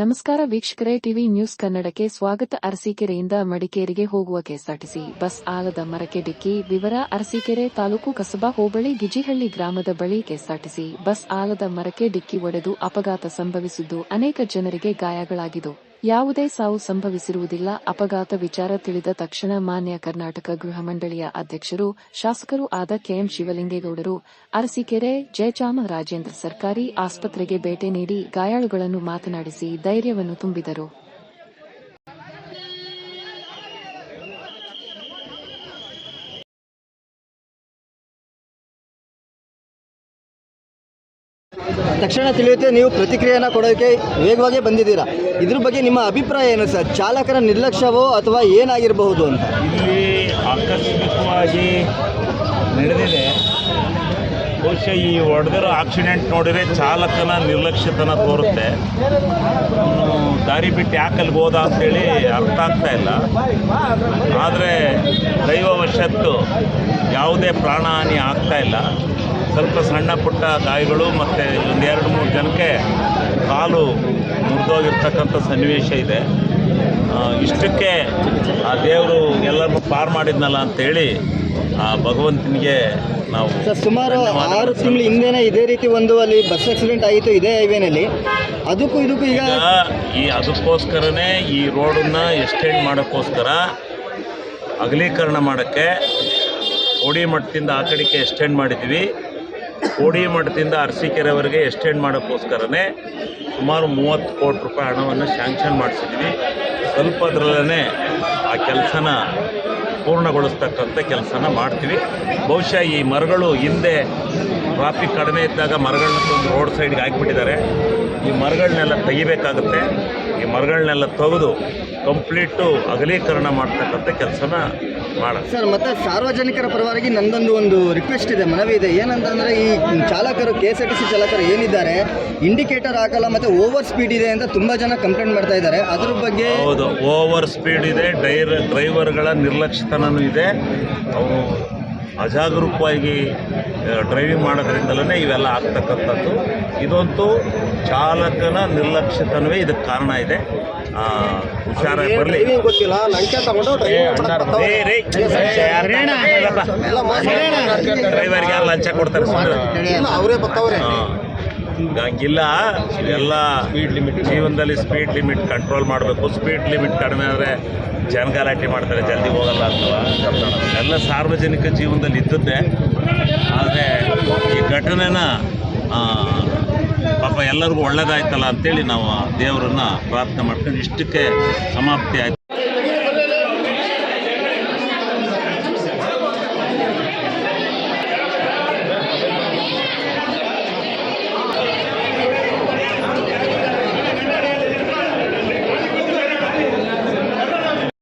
ನಮಸ್ಕಾರ ವೀಕ್ಷಕರೇ, TV news ಕನ್ನಡಕ್ಕೆ ಸ್ವಾಗತ. ಅರಸೀಕೆರೆಯಿಂದ ಮಡಿಕೇರಿಗೆ ಹೋಗುವ ಕೆಎಸ್ಆರ್ಟಿಸಿ ಬಸ್ ಆಲದ ಮರಕ್ಕೆ ಡಿಕ್ಕಿ. ವಿವರ, ಅರಸೀಕೆರೆ ತಾಲೂಕು ಕಸಬಾ ಹೋಬಳಿ ಗಿಜಿಹಳ್ಳಿ ಗ್ರಾಮದ ಬಳಿ ಕೆಎಸ್ಆರ್ಟಿಸಿ ಬಸ್ ಆಲದ ಮರಕ್ಕೆ ಡಿಕ್ಕಿ ಒಡೆದು ಅಪಘಾತ ಸಂಭವಿಸಿದ್ದು ಅನೇಕ ಜನರಿಗೆ ಗಾಯಗಳಾಗಿದ್ದು ಯಾವುದೇ ಸಾವು ಸಂಭವಿಸಿರುವುದಿಲ್ಲ. ಅಪಘಾತ ವಿಚಾರ ತಿಳಿದ ತಕ್ಷಣ ಮಾನ್ಯ ಕರ್ನಾಟಕ ಗೃಹ ಮಂಡಳಿಯ ಅಧ್ಯಕ್ಷರು, ಶಾಸಕರೂ ಆದ ಕೆಎಂ ಶಿವಲಿಂಗೇಗೌಡರು, ಅರಸೀಕೆರೆ ಜಯಚಾಮರಾಜೇಂದ್ರ ಸರ್ಕಾರಿ ಆಸ್ಪತ್ರೆಗೆ ಭೇಟಿ ನೀಡಿ ಗಾಯಾಳುಗಳನ್ನು ಮಾತನಾಡಿಸಿ ಧೈರ್ಯವನ್ನು ತುಂಬಿದರು. ತಕ್ಷಣ ತಿಳಿಯುತ್ತೆ, ನೀವು ಪ್ರತಿಕ್ರಿಯೆಯನ್ನು ಕೊಡೋಕ್ಕೆ ವೇಗವಾಗಿ ಬಂದಿದ್ದೀರಾ. ಇದ್ರ ಬಗ್ಗೆ ನಿಮ್ಮ ಅಭಿಪ್ರಾಯ ಏನು ಸರ್? ಚಾಲಕರ ನಿರ್ಲಕ್ಷ್ಯವೋ ಅಥವಾ ಏನಾಗಿರಬಹುದು ಅಂತ? ಇಲ್ಲಿ ಆಕಸ್ಮಿಕವಾಗಿ ನಡೆದಿದೆ. ಬಹುಶಃ ಈ ಹೊಡೆದಿರೋ ಆಕ್ಸಿಡೆಂಟ್ ನೋಡಿದರೆ ಚಾಲಕನ ನಿರ್ಲಕ್ಷ್ಯತನ ತೋರುತ್ತೆ. ದಾರಿ ಬಿಟ್ಟು ಯಾಕೆ ಅಲ್ಲಿಗೆ ಹೋದ ಅಂತೇಳಿ ಅರ್ಥ ಆಗ್ತಾ ಇಲ್ಲ. ಆದರೆ ದೈವವಶತ್ತು ಯಾವುದೇ ಪ್ರಾಣಹಾನಿ ಆಗ್ತಾ ಇಲ್ಲ. ಸ್ವಲ್ಪ ಸಣ್ಣ ಪುಟ್ಟ ಗಾಯಗಳು ಮತ್ತು ಎರಡು ಮೂರು ಜನಕ್ಕೆ ಕಾಲು ಮುರಿದೋಗಿರ್ತಕ್ಕಂಥ ಸನ್ನಿವೇಶ ಇದೆ. ಇಷ್ಟಕ್ಕೆ ಆ ದೇವರು ಎಲ್ಲರನ್ನೂ ಪಾರು ಮಾಡಿದ್ನಲ್ಲ ಅಂತೇಳಿ ಆ ಭಗವಂತನಿಗೆ ನಾವು ಸರ್ ಸುಮಾರು ಆರು ತಿಂಗಳು ಹಿಂದೆನೇ ಇದೇ ರೀತಿ ಒಂದು ಅಲ್ಲಿ ಬಸ್ ಆಕ್ಸಿಡೆಂಟ್ ಆಯಿತು ಇದೇ ಹೈವೇನಲ್ಲಿ ಅದಕ್ಕೂ ಇದಕ್ಕೂ ಈಗ ಈಗ ಈ ಅದಕ್ಕೋಸ್ಕರನೇ ಈ ರೋಡನ್ನು ಎಕ್ಸ್ಟೆಂಡ್ ಮಾಡೋಕ್ಕೋಸ್ಕರ ಅಗಲೀಕರಣ ಮಾಡೋಕ್ಕೆ ಕೋಡಿ ಮಠದಿಂದ ಆ ಕಡೆಗೆ ಎಕ್ಸ್ಟೆಂಡ್ ಮಾಡಿದ್ವಿ ಕೋಡಿ ಮಠದಿಂದ ಅರಸೀಕೆರೆವರೆಗೆ ಎಕ್ಸ್ಟೆಂಡ್ ಮಾಡೋಕ್ಕೋಸ್ಕರನೇ ಸುಮಾರು ಮೂವತ್ತು ಕೋಟಿ ರೂಪಾಯಿ ಹಣವನ್ನು ಸ್ಯಾಂಕ್ಷನ್ ಮಾಡಿಸಿದ್ವಿ ಸ್ವಲ್ಪದ್ರಲ್ಲೇ ಆ ಕೆಲಸನ ಪೂರ್ಣಗೊಳಿಸ್ತಕ್ಕಂಥ ಕೆಲಸನ ಮಾಡ್ತೀವಿ. ಬಹುಶಃ ಈ ಮರಗಳು ಹಿಂದೆ ಟ್ರಾಫಿಕ್ ಕಡಿಮೆ ಇದ್ದಾಗ ಮರಗಳನ್ನ ತಂದು ರೋಡ್ ಸೈಡ್ಗೆ ಹಾಕಿಬಿಟ್ಟಿದ್ದಾರೆ. ಈ ಮರಗಳನ್ನೆಲ್ಲ ತೆಗಿಬೇಕಾಗುತ್ತೆ. ಈ ಮರಗಳನ್ನೆಲ್ಲ ತೆಗೆದು ಕಂಪ್ಲೀಟು ಅಗಲೀಕರಣ ಮಾಡ್ತಕ್ಕಂಥ ಕೆಲಸನ ಸರ್ ಮತ್ತೆ ಸಾರ್ವಜನಿಕರ ಪರವಾಗಿ ನಂದೊಂದು ಒಂದು ರಿಕ್ವೆಸ್ಟ್ ಇದೆ ಮನವಿ ಇದೆ. ಏನಂತಂದ್ರೆ ಈ ಚಾಲಕರು K S R T C ಚಾಲಕರು ಏನಿದ್ದಾರೆ ಇಂಡಿಕೇಟರ್ ಹಾಕಲ್ಲ ಮತ್ತೆ ಓವರ್ ಸ್ಪೀಡ್ ಇದೆ ಅಂತ ತುಂಬಾ ಜನ ಕಂಪ್ಲೇಂಟ್ ಮಾಡ್ತಾ ಇದ್ದಾರೆ. ಅದ್ರ ಬಗ್ಗೆ ಹೌದು ಓವರ್ ಸ್ಪೀಡ್ ಇದೆ ಡೈರ್ ಡ್ರೈವರ್ಗಳ ನಿರ್ಲಕ್ಷ್ಯತನೂ ಇದೆ. ಅವರು ಅಜಾಗರೂಕವಾಗಿ ಡ್ರೈವಿಂಗ್ ಮಾಡೋದ್ರಿಂದಲೇ ಇವೆಲ್ಲ ಆಗ್ತಕ್ಕಂಥದ್ದು. ಇದಂತೂ ಚಾಲಕನ ನಿರ್ಲಕ್ಷ್ಯತನವೇ ಇದಕ್ಕೆ ಕಾರಣ ಇದೆ. ಹುಷಾರಾಗಿ ಬರಲಿ. ಡ್ರೈವರ್ಗೆ ಯಾರು ಲಂಚ ಕೊಡ್ತಾರೆ? ಅವರೇ ಬರ್ತಾವ್ರೆ. ಹಂಗಿಲ್ಲ ಎಲ್ಲ ಸ್ಪೀಡ್ ಲಿಮಿಟ್ ಜೀವನದಲ್ಲಿ ಸ್ಪೀಡ್ ಲಿಮಿಟ್ ಕಂಟ್ರೋಲ್ ಮಾಡಬೇಕು. ಸ್ಪೀಡ್ ಲಿಮಿಟ್ ಕಡಿಮೆ ಆದರೆ ಜನ ಗಲಾಟೆ ಮಾಡ್ತಾರೆ, ಜಲ್ದಿ ಹೋಗಲ್ಲ ಅಂತವ. ಎಲ್ಲ ಸಾರ್ವಜನಿಕ ಜೀವನದಲ್ಲಿ ಇದ್ದದ್ದೇ. ಆದರೆ ಈ ಘಟನೆನ ಪಾಪ ಎಲ್ಲರಿಗೂ ಒಳ್ಳೇದಾಯ್ತಲ್ಲ ಅಂತೇಳಿ ನಾವು ದೇವರನ್ನ ಪ್ರಾರ್ಥನೆ ಮಾಡ್ಕೊಂಡು ಇಷ್ಟಕ್ಕೆ ಸಮಾಪ್ತಿ ಆಯ್ತು.